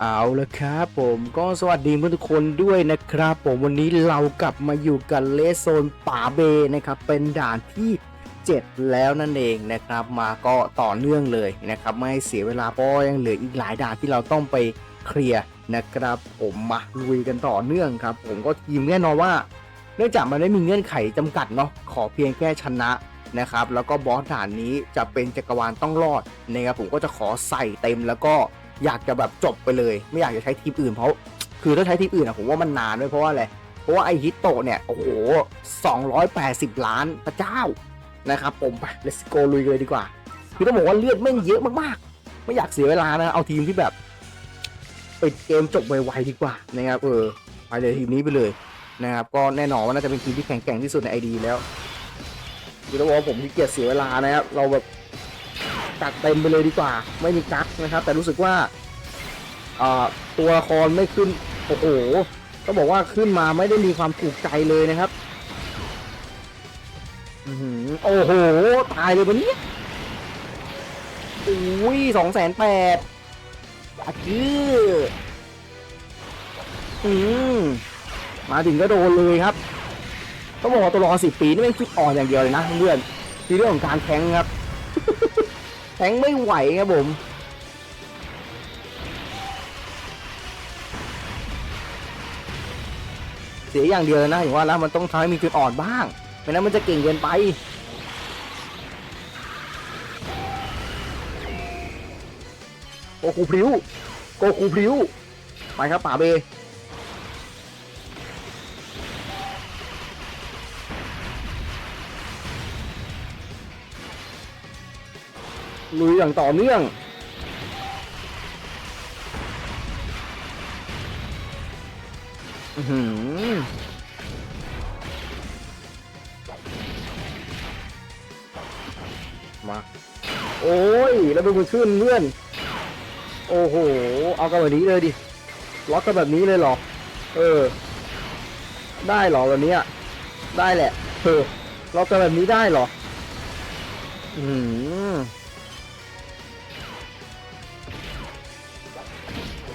เอาละครับผมก็สวัสดีเพื่อนทุกคนด้วยนะครับ ผมวันนี้เรากลับมาอยู่กันเลสโซนป่าเบนะครับเป็นด่านที่ 7 แล้วนั่นเองนะครับ มาก็ต่อเนื่องเลยนะครับ ไม่เสียเวลาเพราะยังเหลืออีกหลายด่านที่เราต้องไปเคลียร์นะครับ ผมมาลุยกันต่อเนื่องครับ ผมก็ทีมแน่นอนว่า เนื่องจากมันไม่มีเงื่อนไขจำกัดเนาะขอเพียงแค่ชนะนะครับ แล้วก็บอสด่านนี้จะเป็นจักรวาลต้องรอดนะครับผมก็จะขอใส่เต็มแล้วก็ อยากจะแบบจบไปเลย ไม่อยากจะใช้ทีมอื่นเพราะ คือถ้าใช้ทีมอื่นอะผมว่ามันนานด้วยเพราะว่าอะไรเพราะว่าไอฮิตโตเนี่ยโอ้โห280 ล้านพระเจ้านะครับผมไป let's go ลุยเลยดีกว่า คือต้องบอกว่าเลือดแม่งเยอะมากๆ ไม่อยากเสียเวลานะเอาทีมที่แบบปิดเกมจบไวๆดีกว่านะครับเออไปเลยทีมนี้ไปเลยนะครับก็แน่นอนว่าน่าจะเป็นทีมที่แข็งแกร่งที่สุดในไอดีแล้วคือต้องบอกว่าผมที่เกียจเสียเวลานะครับเราแบบ จัดเต็มไปเลยดีกว่า ไม่มีกั๊กนะครับ แต่รู้สึกว่าตัวละครไม่ขึ้น โอ้โหต้องบอกว่าขึ้นมาไม่ได้มีความถูกใจเลยนะครับโอ้โห ตายเลยวันนี้อุ้ยสองแสนแปดอาจื้ออืมมาถึงก็โดนเลยครับต้องบอกว่าตัวรอสิบปีนี่ไม่งจุดอ่อนอย่างเดียวเลยนะเพื่อนที่เรื่องของการแทงครับ แทงไม่ไหวครับผมเสียอย่างเดียวนะอย่างว่าแล้วมันต้องทำให้มีจุดอ่อนบ้างไม่นั้นมันจะเก่งเกินไปโกคูพริ้วโกคูพริ้วไปครับป่าเบ ลุยอย่างต่อเนื่อง อือมา โอ้ย แล้วดูมันขึ้นเพื่อน โอ้โห เอากันแบบนี้เลยดิ ล็อกกันแบบนี้เลยเหรอ เออ ได้เหรอแบบนี้อะ ได้แหละ เออ ล็อกกันแบบนี้ได้เหรอ อืม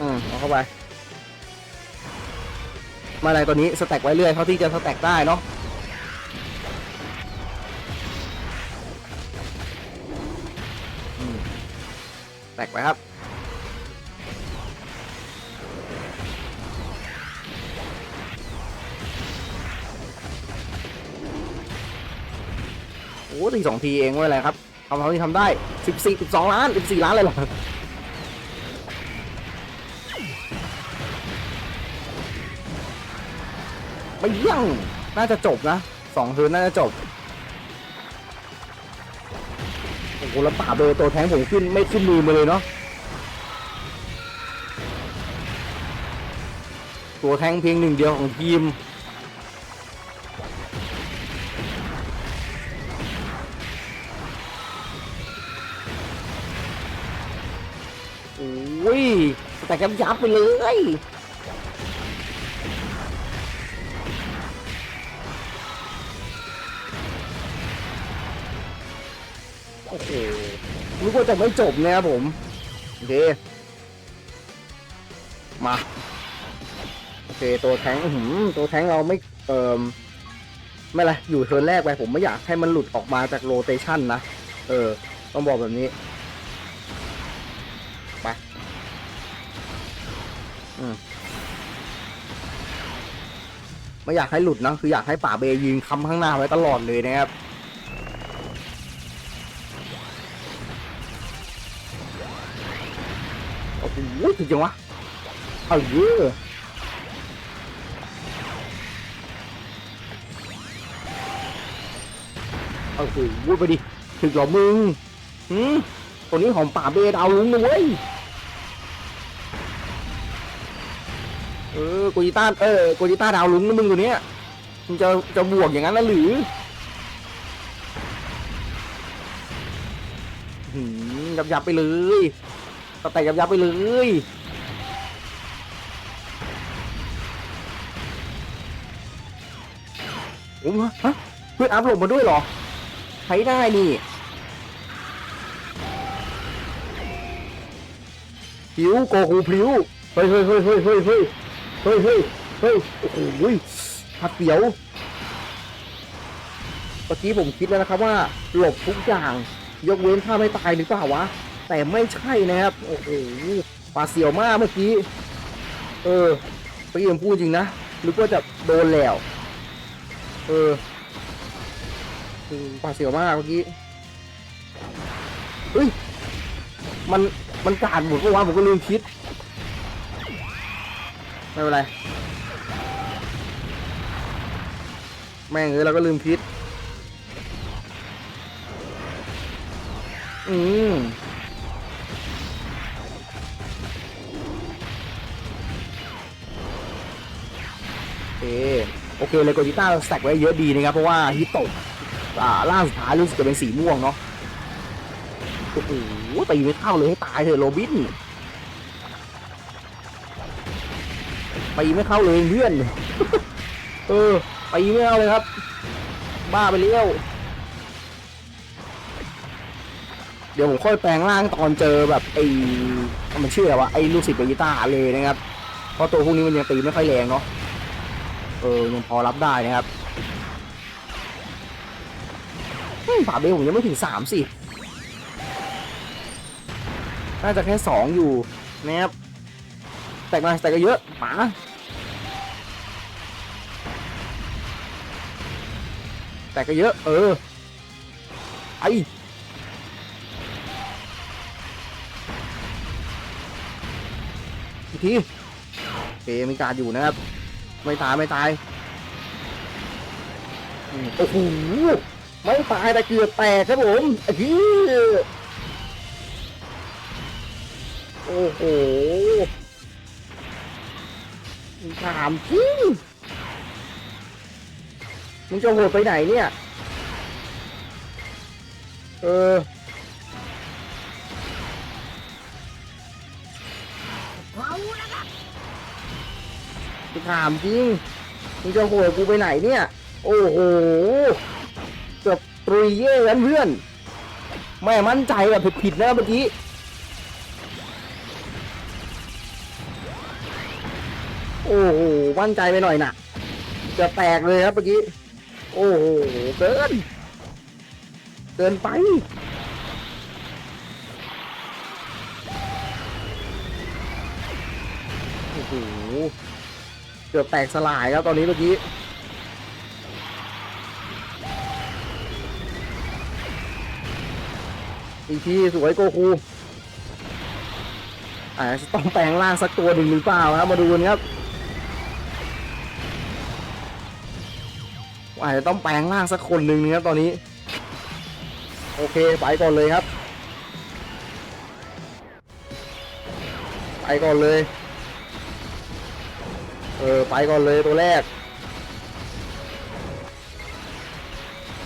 อืมเอาเข้าไป มาอะไรตัวนี้สแต็กไว้เรื่อยเท่าที่จะสแต็กได้เนาะแตกไปครับ โอ้ตีสองทีเองไม่เป็นไรครับทำเท่าที่ทำได้สิบสี่สิบสองล้านสิบสี่ล้านเลยเหรอ เยี่ยงน่าจะจบนะสองเทิร์นน่าจะจบโอ้โหแล้วป่าเบอร์ตัวแทงผมขึ้นไม่ขึ้นมือมาเลยเนาะตัวแทงเพียงหนึ่งเดียวของทีมโอ้ยแต่กำยับไปเลย คว่าจะไม่จบนะครับผม โอเค มา โอเค ตัวแทงอื้อหือตัวแทงเราไม่เอ่อไม่เป็นไรอยู่เทิร์นแรกไปผมไม่อยากให้มันหลุดออกมาจากโรเตชันนะ เออ ต้องบอกแบบนี้ไปอืมไม่อยากให้หลุดนะ คืออยากให้ป่าเบยืนค้ำข้างหน้าไว้ตลอดเลยนะครับ อ้โหถึงจังวะเอาเยอะโอ้โหไปดิถึงหรอมึงหืมตัวนี้ของป่าเบดาวลุงนะเว้ยเออโกจิต้าเออโกจิต้าดาวลุงนะมึงตัวเนี้ยมึงจะจะบวกอย่างนั้นนะหรือหืมยับยับไปเลย สแต็กยับยับไปเลยโอ้ฮะเพื่อนอัพโหลดมาด้วยเหรอ ใช้ได้นี่พลิ้วโกคูพลิ้วเฮ้ยเฮ้ยเฮ้ยเฮ้ยเฮ้ยเฮ้ยเฮ้ยเฮ้ยเฮ้ยโอ้โหหักเสียวเมื่อกี้ผมคิดแล้วนะครับว่าหลบทุกอย่าง ยกเว้นถ้าไม่ตายหรือเปล่าวะ แต่ไม่ใช่นะครับ โอ้โหปาเสียวมากเมื่อกี้ เออเมื่อกี้ผมพูดจริงนะนึกว่าจะโดนแล้ว เออปาเสียวมากเมื่อกี้เฮ้ย มัน มันกาดหมดเมื่อวานผมก็ลืมคิด ไม่เป็นไร แม่งเอ้ยเราก็ลืมคิด อืม เลยโกจิต้าแสกไว้เยอะดีนะครับ เพราะว่าฮิตโตะล่าสุดท้ายรู้สึกจะเป็นสีม่วงเนาะโอ้โหตีไม่เข้าเลยให้ตายเถอะโรบินตีไม่เข้าเลยเพื่อน เออตีไม่เข้าเลยครับ บ้าไปเลี้ยวเดี๋ยวผมค่อยแปลงร่างตอนเจอแบบไอ้มันเชื่ออะไรวะไอ้ลูกศิษย์เบยิต้าเลยนะครับ เพราะตัวพวกนี้มันยังตีไม่ค่อยแรงเนาะ เออยังพอรับได้นะครับป่าเบลผมยังไม่ถึงสามสิน่าจะแค่สองอยู่นะครับแต่มาแต่ก็เยอะหมาแต่ก็เยอะ เออไอทีโอเคมีการอยู่นะครับ ไม่ตายไม่ตายโอ้โหไม่ตายแต่เกือบแตกครับผมอ้ที่โอ้โหถามจริงมึงจะโหดไปไหนเนี่ย เออ มึงถามจริงมึงจะโหดกูไปไหนเนี่ย โอ้โหเกือบตรีเย่กันเพื่อนไม่มั่นใจแบบผิดๆนะเมื่อกี้โอ้โหมั่นใจไปหน่อยน่ะจะแตกเลยครับเมื่อกี้ โอ้โหเกินเกินไปโอ้โห กือบแตกสลายครับตอนนี้เมื่อกี้อีกทีสวยโกคูอาจจะต้องแปลงร่างสักตัวหนึ่งหรือเปล่าครับมาดูกันครับอาจจะต้องแปลงร่างสักคนหนึ่งนะครับตอนนี้ โอเคไปก่อนเลยครับ ไปก่อนเลย ออไปก่อนเลยตัวแรก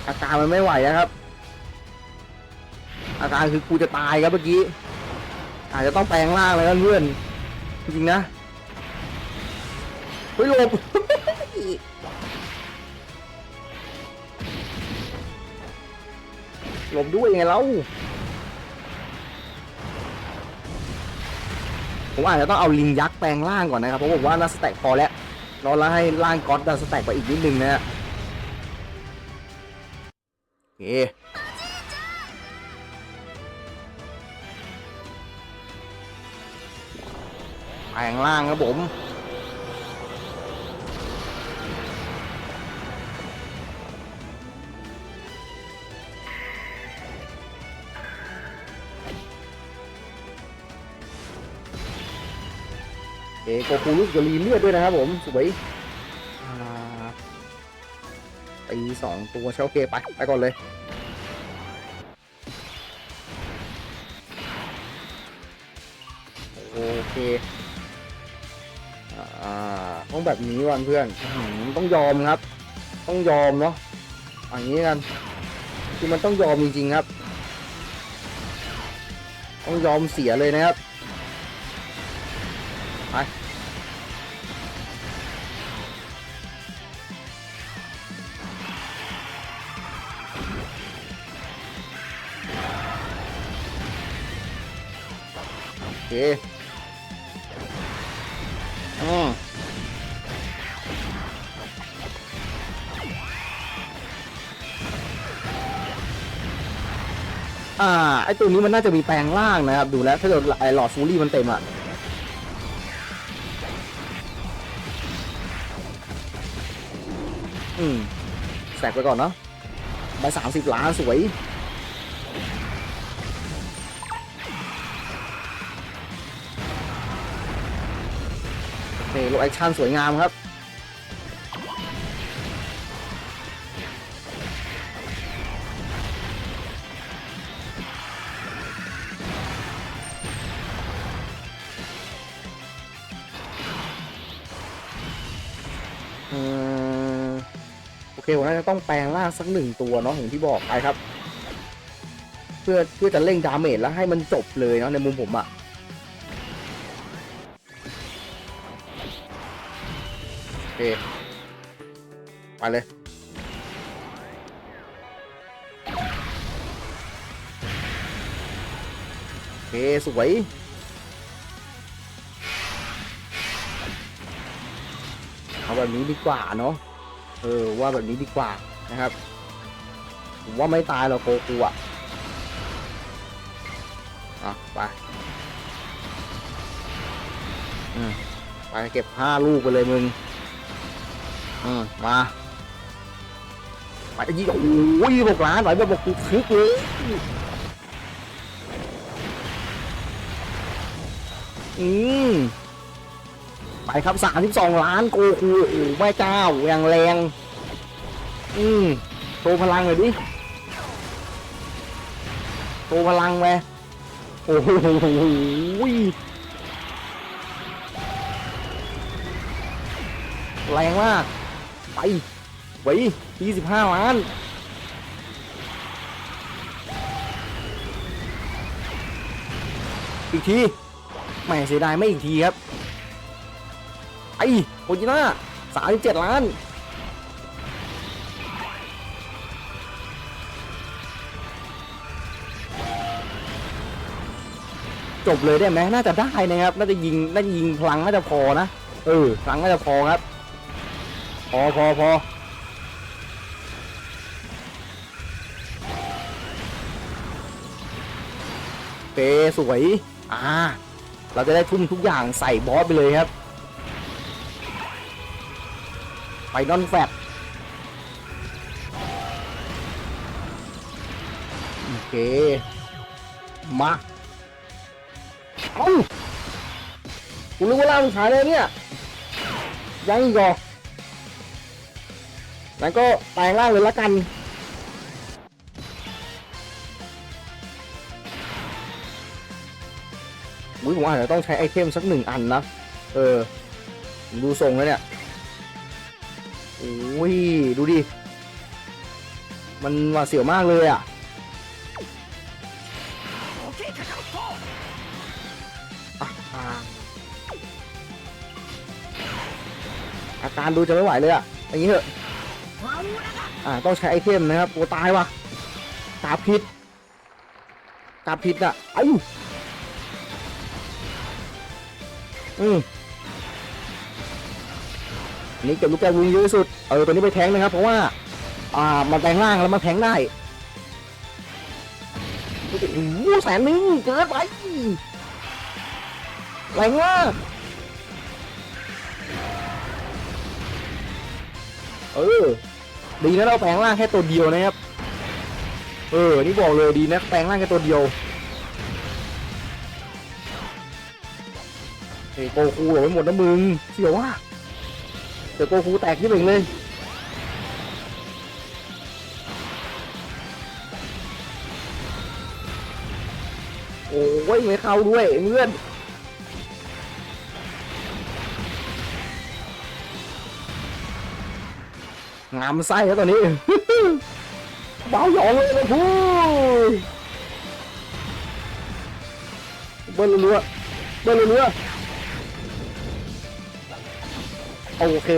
อาการมันไม่ไหวนะครับ อาการคือกูจะตายครับเมื่อกี้ อาจจะต้องแปลงร่างเลยครับเพื่อนจริงนะเฮ้ยลบหลบด้วยไงเล่าผมอาจจะต้องเอาลิงยักษ์แปลงร่างก่อนนะครับ เพราะผมว่าน่าสแต็กพอแล้ว รอแล้วให้ล่างก๊อตดันสแต็กไปอีกนิดนึงนะฮะโอเคแปลงล่างครับผม โกคูรู้สึกจะรีเลือดด้วยนะครับผมสวยตีสองตัวใช่โอเคไปไปก่อนเลยโอเคต้องแบบนี้วันเพื่อนอต้องยอมครับ ต้องยอมเนาะอย่างนี้กันคือมันต้องยอมจริงๆครับ ต้องยอมเสียเลยนะครับไป คอืมอ่า ไอตัวนี้มันน่าจะมีแปลงล่างนะครับ ดูแล้ว ถ้าเกิดไอหลอดฟูรี่มันเต็มอะอืมแสกไปก่อนเนาะใบสามสิบล้านสวย โอเคโลแอคชั่นสวยงามครับอืมโอเคผมน่าจะต้องแปลงร่างสักหนึ่งตัวเนาะอย่างที่บอกไปครับ เพื่อเพื่อจะเร่งดาเมจแล้วให้มันจบเลยเนาะในมุมผมอะโเคไปเลย โอเค สวยเอาแบบนี้ดีกว่าเนาะเออว่าแบบนี้ดีกว่านะครับผมว่าไม่ตายหรอกโกกูอะอะไปอืมไปเก็บห้าลูกไปเลยมึง อืมมาไปยี่โอ้ยบอกล้านไหลแบบบอกกูคึกเลยอืมไปครับสามสิบสองล้านโกคูโอ้แม่เจ้าอย่างแรง อืมโชว์พลังหน่อยดิโชว์พลังไปโอ้โหแรงมาก ไปไว้ยี่สิบห้าล้านอีกทีแหม่เสียดายไม่อีกทีครับไอ้โคจิน่าสามเจ็ดล้านจบเลยได้ไหมน่าจะได้นะครับ น่าจะยิง น่าจะยิงพลังน่าจะพอนะ เออ พลังน่าจะพอครับ พอพอพอโอเคสวย อ่า เราจะได้ทุ่มทุกอย่างใส่บอสไปเลยครับไฟนอนแฟตโอเค มาเอ้ากูรู้ว่าล่ามันขายเลยเนี่ย ยังอีกเหรอ งั้นก็แปลงร่างเลยละกัน อุ้ยผมอาจจะต้องใช้ไอเทมสักหนึ่งอันนะ เออ ดูทรงแล้วเนี่ยโอ้ย ดูดิ มันหวาดเสียวมากเลยอะ่ะอาการดูจะไม่ไหวเลยอะ่ะอย่างนี้เถอะ อ่าต้องใช้ไอเทมนะครับโอ้ตายว่ะกาพิษกาพิษอะไอ้ยอืมอันนี้เก็บลูกแก้ววิงเยอะสุด เออตัวนี้ไปแทงนะครับ เพราะว่า อ่า มันแปลงร่างแล้วมันแทงได้โอ้โหแสนหนึ่งเกินไปแรงมากเออ ดีนะเราแปลงร่างแค่ตัวเดียวนะครับ เออ นี่บอกเลยดีนะแปลงร่างแค่ตัวเดียวเฮ้ยโกคูเหลือไม่หมดนะมึงเสียวว่ะเดี๋ยวโกคูแตกที่หนึ่งเลยโอ้ยไม่เข้าด้วยเพื่อน งามไส้แล้วตอนนี้เบาหยองเลยนะพูเบิ้ลเรือเบิ้ลเรือโอเค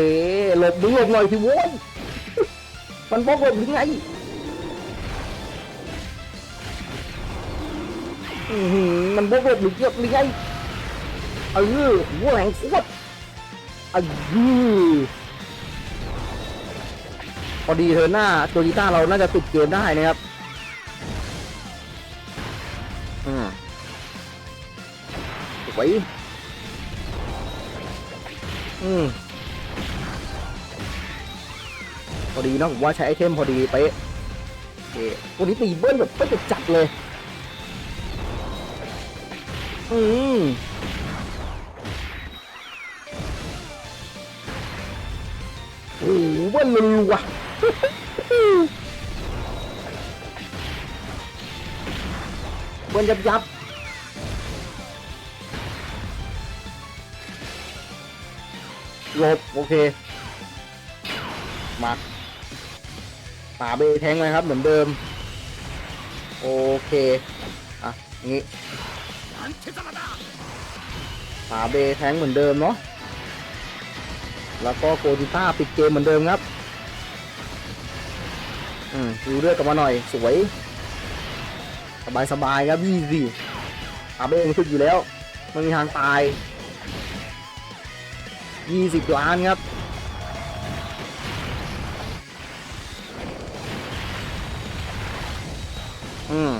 หลบมึงหลบหน่อยสิโว้ยมันบล็อกหลบยังไงมันบล็อกหลบหรือเกือบหรือไงเออหัวแหงโคตรเออ พอดีเธอหน้าตัวกีต้าเราน่าจะติดเกมได้นะครับอืมไว้อืมพอดีนะผมว่าใช้ไอเทมพอดีไปโอเควันนี้ตีเบิ้ลแบบก็จะจับเลย อืมโอ้โหเบิ้ลรัวๆ บิ้ลยับยับหลบโอเค มาป่าเบแทงเลยครับ เหมือนเดิม โอเค อะ งี้ป่าเบแทงเหมือนเดิมเนาะแล้วก็โกดิต้าปิดเกมเหมือนเดิมครับ อืมดูเลือดกลับมาหน่อย สวย สบายสบายๆครับยี่สิป่าเบมันขึ้นอยู่แล้วไม่มีทางตายยี่สิบล้านครับอืม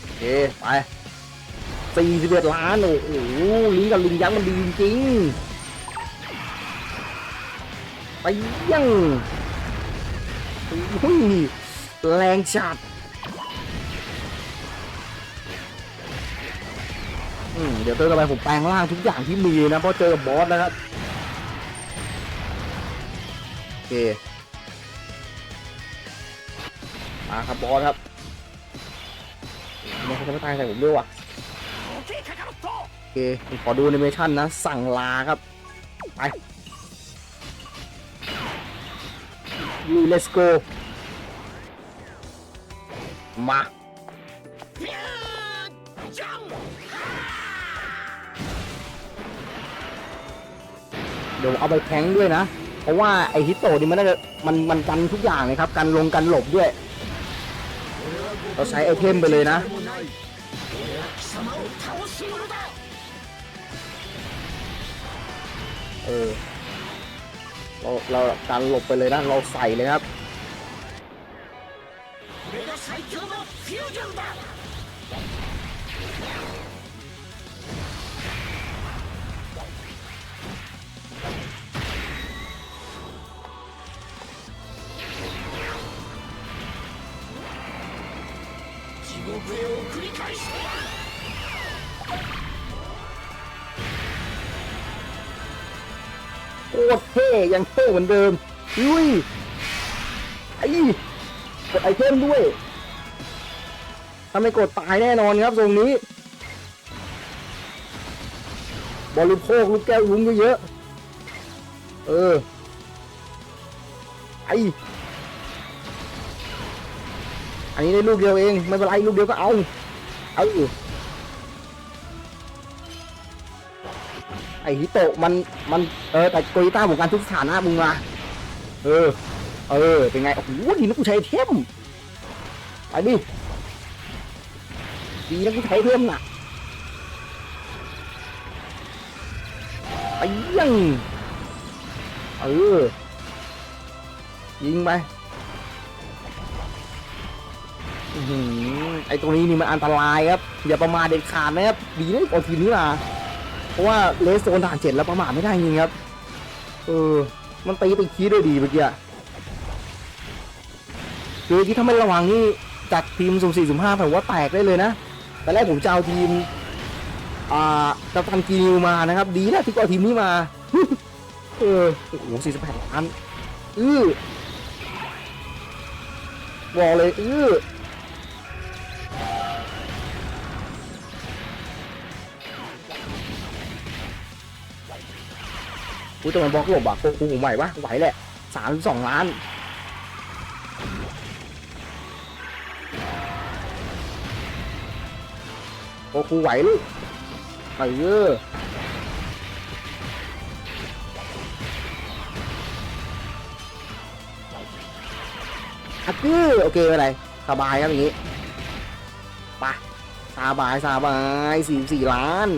โอเคไปสี่สิบเอ็ดล้าน โอ้โหลิงกับลิงยักษ์มันดีจริงๆ ไปยังอุ้ยแรงจัดเดี๋ยวเติมต่อไปผมแปลงร่างทุกอย่างที่มีนะเพราะเจอกับบอสนะครับโอเคมาครับบอสครับมันเขาจะไม่ตายใส่ผมด้วยว่ะโอเคผมขอดูแอนิเมชันนะ สั่งลาครับ ไป ยู let's go มา เดี๋ยวเอาไปแทงด้วยนะ เพราะว่าไอฮิตโตนี่มันน่าจะมันมันกันทุกอย่างเลยครับ กันลงกันหลบด้วย เราใช้ไอเทมไปเลยนะ เออ เราเราการหลบไปเลยนะเราใส่เลยครับ โคตรเท่ยังเท่เหมือนเดิมอุ้ยไอ้กดไอเทมด้วยถ้าไม่กดตายแน่นอนครับตรงนี้บริโภคลูกแก้วลุ้งเยอะๆเออไออันนี้ได้ลูกเดียวเอง ไม่เป็นไรลูกเดียวก็เอา เอาอยู่ อฮิโตะมันมันเออแต่โกริต้าเหมือนกันทุกสถานะมึงมาเออ เออ เป็นไง โอ้โหดีนะกูใช้ไอเทมไปดิดีนะกูใช้ไอเทมน่ะไปยังเออ ยิงไปอื้อหือไอตรงนี้นี่มันอันตรายครับ อย่าประมาทเด็ดขาดนะครับ ดีนะเอทีนี้มาเพ ราะว่าเลสโซนด่านเจ็ดแล้วประมาทไม่ได้จริงครับเออมันตีไปคีได้ดีเมื่อกี้คือเมื่ถ้าไม่ระวังนี่จัดทีมสุ่มสี่สุ่มห้าผมว่าแตกได้เลยนะแต่แรกผมจะเอาทีมอ่ากัปตันกีนิวมานะครับ ดีนะที่ก็เอาทีมนี้มาเออโอ้โหสี่สิบแปดล้านอื้อบอกเลยอื้อ กูจะมาบล็อกหลบอะกูกูไหวปะไหวแหละสามสองล้านโอ้กูไหวลูกเอออะคือโอเคอะไร สบายครับอย่างงี้ไปสบายสบายสี่สี่ล้าน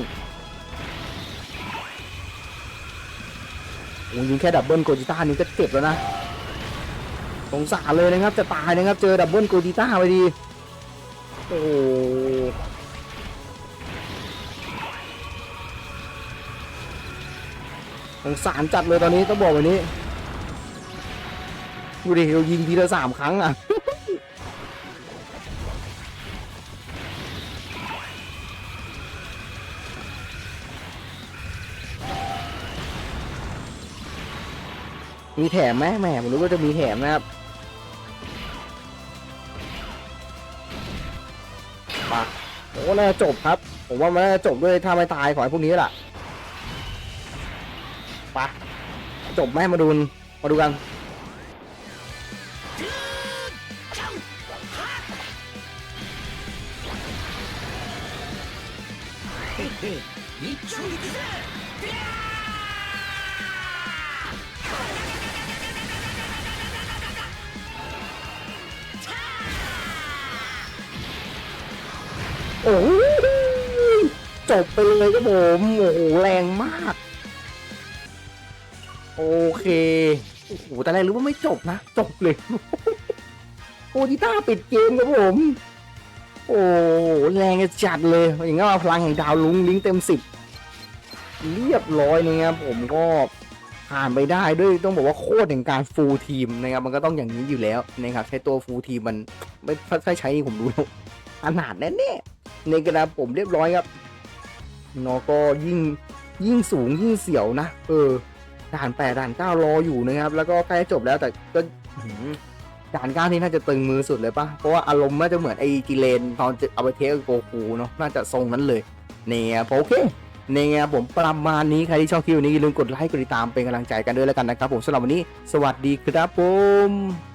งยิงแค่ดับเบิลโกจิต้านี่ก็เจ็บแล้วนะสงสารเลยนะครับ จะตายนะครับ เจอดับเบิลโกจิต้าไปดี โอเคโอ้สงสารจัดเลยตอนนี้ต้องบอกแบบนี้ดูดิเรายิงทีละสามครั้งอะ มีแถมไหมแหมผมรู้ว่าจะมีแถมนะครับปะโอ้น่าจะจบครับ ผมว่ามันน่าจบด้วยถ้าไม่ตายของไอ้พวกนี้แหละปะจบไหมมาดูมาดูกัน โอ้โหจบไปเลยครับผมโอ้โหแรงมาก โอเคโอ้โหแต่แรกรู้ว่าไม่จบนะ จบเลยโอจิต้าปิดเกมครับผม โอ้โหแรงจัดเลยอย่างงั้นมาพลังแห่งดาวลุงลิงเต็มสิบเรียบร้อยนะครับผมก็ผ่านไปได้ด้วยต้องบอกว่าโคตรแห่งการฟูลทีมนะครับมันก็ต้องอย่างนี้อยู่แล้วนะครับใช้ตัวฟูลทีมมันไม่ถ้าใช้ผมดูแล้วขนาดแน่ๆ ในกระดาษผมเรียบร้อยครับนอก็ยิ่งยิ่งสูงยิ่งเสียวนะ เออด่านแปดด่านเก้ารออยู่นะครับ แล้วก็ใกล้จจบแล้วแต่ก็ด่านเก้านี่น่าจะตึงมือสุดเลยปะเพราะว่าอารมณ์น่าจะเหมือนไอ้กิเลนตอนจะเอาไปเทสกับโกคูเนาะน่าจะทรงนั้นเลยเนี่ยโอเคเนี่ยผมประมาณนี้ใครที่ชอบคลิปนี้อย่าลืมกดไลค์กดติดตามเป็นกำลังใจกันด้วยแล้วกันนะครับผมสำหรับวันนี้ สวัสดีครับผม